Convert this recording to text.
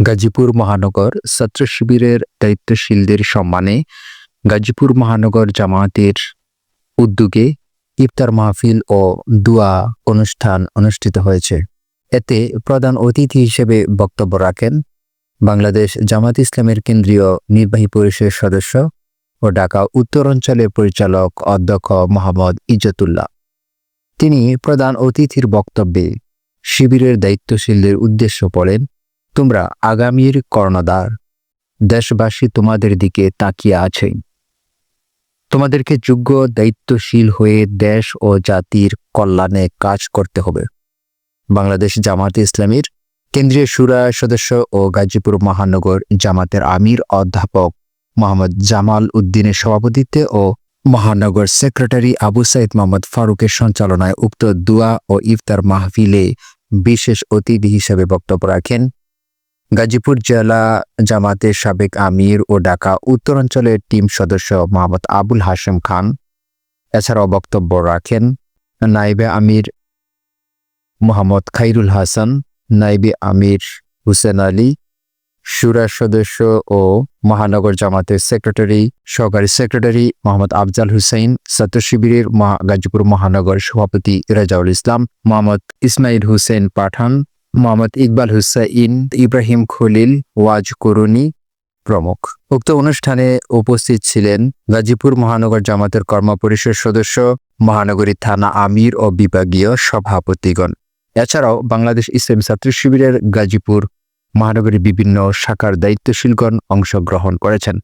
গাজীপুর মহানগর ছাত্র শিবিরের দায়িত্বশীলদের সম্মানে গাজীপুর মহানগর জামায়াতের উদ্যোগে ইফতার মাহফিল ও দুয়া অনুষ্ঠান অনুষ্ঠিত হয়েছে। এতে প্রধান অতিথি হিসেবে বক্তব্য রাখেন বাংলাদেশ জামাত ইসলামের কেন্দ্রীয় নির্বাহী পরিষদের সদস্য ও ঢাকা উত্তরাঞ্চলের পরিচালক অধ্যক্ষ মোহাম্মদ ইজতুল্লাহ। তিনি প্রধান অতিথির বক্তব্যে শিবিরের দায়িত্বশীলদের উদ্দেশ্য বলেন তোমরা আগামীর কর্ণধার। দেশবাসী তোমাদের দিকে তাকিয়ে আছে। তোমাদেরকে যোগ্য, দায়িত্বশীল হয়ে দেশ ও জাতির কল্যাণে কাজ করতে হবে। বাংলাদেশ জামাত ইসলামীর কেন্দ্রীয় সুরা সদস্য ও গাজীপুর মহানগর জামাতের আমির অধ্যাপক মোহাম্মদ জামাল উদ্দিনের সভাপতিত্বে ও মহানগর সেক্রেটারি আবু সাইদ মোহাম্মদ ফারুকের সঞ্চালনায় উক্ত দুয়া ও ইফতার মাহফিলে বিশেষ অতিথি হিসেবে বক্তব্য রাখেন গাজীপুর জেলা জামাতের সাবেক আমির ও ঢাকা উত্তরাঞ্চলের টিম সদস্য মোহাম্মদ আবুল হাশেম খান। এছাড়াও বক্তব্য রাখেন নাইবে আমির মোহাম্মদ খাইরুল হাসান নাইবে আমির হুসেন আলী সুরা সদস্য ও মহানগর জামাতের সেক্রেটারি, সহকারী সেক্রেটারি মোহাম্মদ আফজাল হুসাইন ছাত্র শিবিরের গাজীপুর মহানগর সভাপতি রাজাউল ইসলাম, মোহাম্মদ ইসমাইল হুসেন পাঠান মোহাম্মদ ইকবাল হুসাইন, ইব্রাহিম খলিল, ওয়াজ করুনি প্রমুখ। উক্ত অনুষ্ঠানে উপস্থিত ছিলেন গাজীপুর মহানগর জামাতের কর্মপরিষদ সদস্য, মহানগরী থানা আমির ও বিভাগীয় সভাপতিগণ। এছাড়াও বাংলাদেশ ইসলামী ছাত্র শিবিরের গাজীপুর মহানগরীর বিভিন্ন শাখার দায়িত্বশীলগণ অংশগ্রহণ করেছেন।